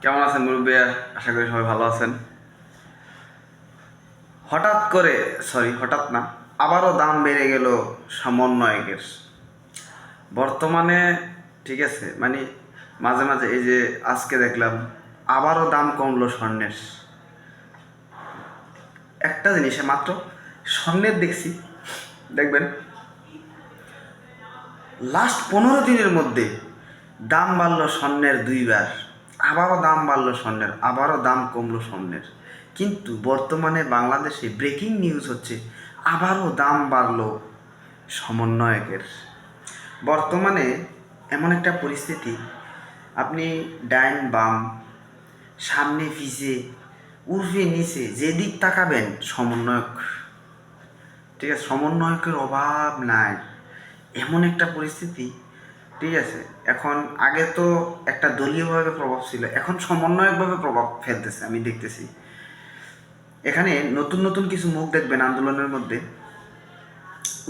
কেমন আছেন মুরব্বী? আশা করি সবাই ভালো আছেন। হঠাৎ করে সরি হঠাৎ না, আবারও দাম বেড়ে গেল সমন্বয়কের। বর্তমানে, ঠিক আছে মানে মাঝে মাঝে এই যে আজকে দেখলাম, আবারও দাম কমলো স্বর্ণের। একটা জিনিসে, মাত্র স্বর্ণের দেখছি, দেখবেন। লাস্ট পনেরো দিনের মধ্যে দাম বাড়লো স্বর্ণের দুইবার। আবারও দাম বাড়লো স্বর্ণের, আবারও দাম কমলো স্বর্ণের। কিন্তু বর্তমানে বাংলাদেশে ব্রেকিং নিউজ হচ্ছে, আবারও দাম বাড়লো সমন্বয়কের। বর্তমানে এমন একটা পরিস্থিতি, আপনি ডাইন বাম, সামনে পিছে, উর্ফে নিচে, যেদিক তাকাবেন সমন্বয়ক, ঠিক আছে, সমন্বয়কের অভাব নাই। এমন একটা পরিস্থিতি ঠিক আছে এখন আগে তো একটা দলীয়ভাবে প্রভাব ছিল এখন সমন্বয়কভাবে প্রভাব ফেলতেছে আমি দেখতেছি। এখানে নতুন নতুন কিছু মুখ দেখবেন আন্দোলনের মধ্যে।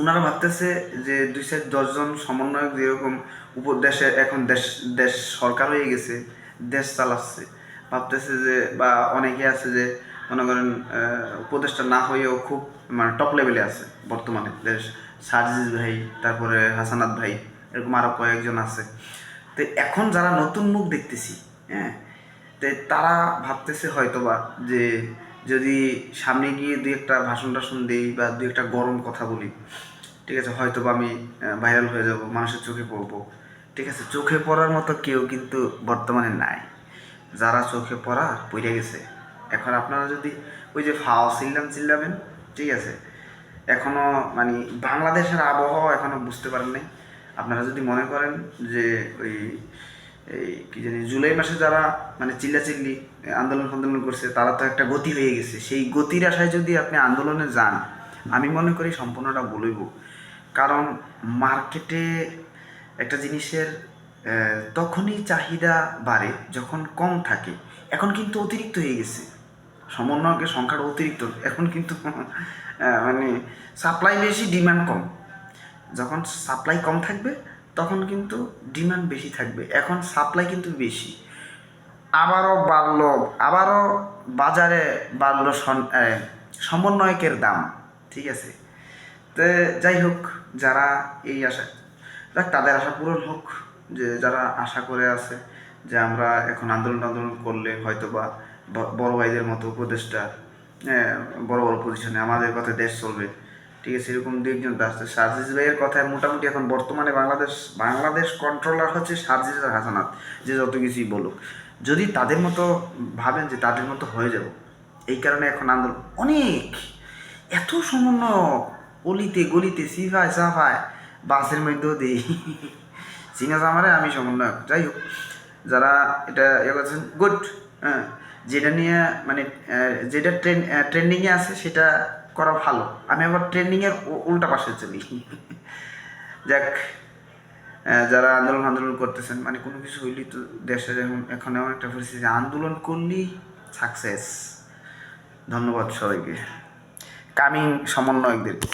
ওনারা ভাবতেছে যে দুই সাইড দশজন সমন্বয়ক যেরকম উপদেশে এখন দেশ দেশ সরকার হয়ে গেছে দেশ চালাচ্ছে ভাবতেছে যে বা অনেকে আছে যে মনে করেন আহ, উপদেষ্টা না হয়েও খুব মানে টপ লেভেলে আছে বর্তমানে দেশ সার্জিস ভাই তারপরে হাসানাত ভাই। এরকম আরও কয়েকজন আছে। তো এখন যারা নতুন মুখ দেখতেছি হ্যাঁ তো তারা ভাবতেছে হয়তোবা যে যদি সামনে গিয়ে দুই একটা ভাষণ টাষণ দিই বা দুই একটা গরম কথা বলি, ঠিক আছে হয়তো বা আমি ভাইরাল হয়ে যাব, মানুষের চোখে পড়ব। ঠিক আছে, চোখে পড়ার মতো কেউ কিন্তু বর্তমানে নাই। যারা চোখে পড়া পড়ে গেছে। এখন আপনারা যদি ওই যে ফাও চিল্লাম চিল্লাবেন, ঠিক আছে এখনও মানে বাংলাদেশের আবহাওয়া এখনও বুঝতে পারেন নাই। আপনারা যদি মনে করেন যে ওই, এই কি জানি, জুলাই মাসে যারা মানে চিল্লাচিল্লি আন্দোলন ফান্দোলন করছে, তারা তো একটা গতি হয়ে গেছে। সেই গতির আশায় যদি আপনি আন্দোলনে যান, আমি মনে করি সম্পূর্ণটা বলইব। কারণ মার্কেটে একটা জিনিসের তখনই চাহিদা বাড়ে যখন কম থাকে। এখন কিন্তু অতিরিক্ত হয়ে গেছে। সমন্বয়কের সংখ্যাটা অতিরিক্ত। এখন কিন্তু মানে সাপ্লাই বেশি, ডিমান্ড কম। যখন সাপ্লাই কম থাকবে, তখন কিন্তু ডিমান্ড বেশি থাকবে। এখন সাপ্লাই কিন্তু বেশি। আবারও বাড়লো, আবারও বাজারে বাড়লো সমন্বয়কের দাম, ঠিক আছে? তো, যাই হোক, যারা এই আশা তাদের আশা পূরণ হোক, যে যারা আশা করে আছে যে আমরা এখন আন্দোলন আন্দোলন করলে হয়তো বা, বড় ভাইদের মতো উপদেষ্টা বড় বড় পজিশনে আমাদের কথা দেশ চলবে। ঠিক আছে, এরকম দু একজন আসছে সার্জিস ভাইয়ের কথায় মোটামুটি এখন বর্তমানে বাংলাদেশ বাংলাদেশ কন্ট্রোলার হচ্ছে সার্জিস আর হাসানাত, যে যত কিছুই বলুক। যদি তাদের মতো ভাবেন যে তাদের মতো হয়ে যাব, এই কারণে এখন আন্দোলন অনেক। এত সমন্বয় অলিতে গলিতে, সিফায় সাফায় বাসের মধ্যেও দিই। সিনা জামারে আমি সমন্বয়ক, যাই হোক, যারা এটা ইয়ে করছেন গুড হ্যাঁ। যেটা নিয়ে মানে যেটা ট্রেন ট্রেন্ডিংয়ে আছে, সেটা করা ভালো। আমি আবার ট্রেন্ডিংয়ের উল্টা পাশে চলি। যাক যারা আন্দোলন আন্দোলন করতেছেন মানে কোনো কিছু হইলেই তো দেশে যেমন এখন এমন একটা পরিস্থিতি, আন্দোলন করলেই সাকসেস ধন্যবাদ সবাইকে। কামিং সমন্বয়কদেরকে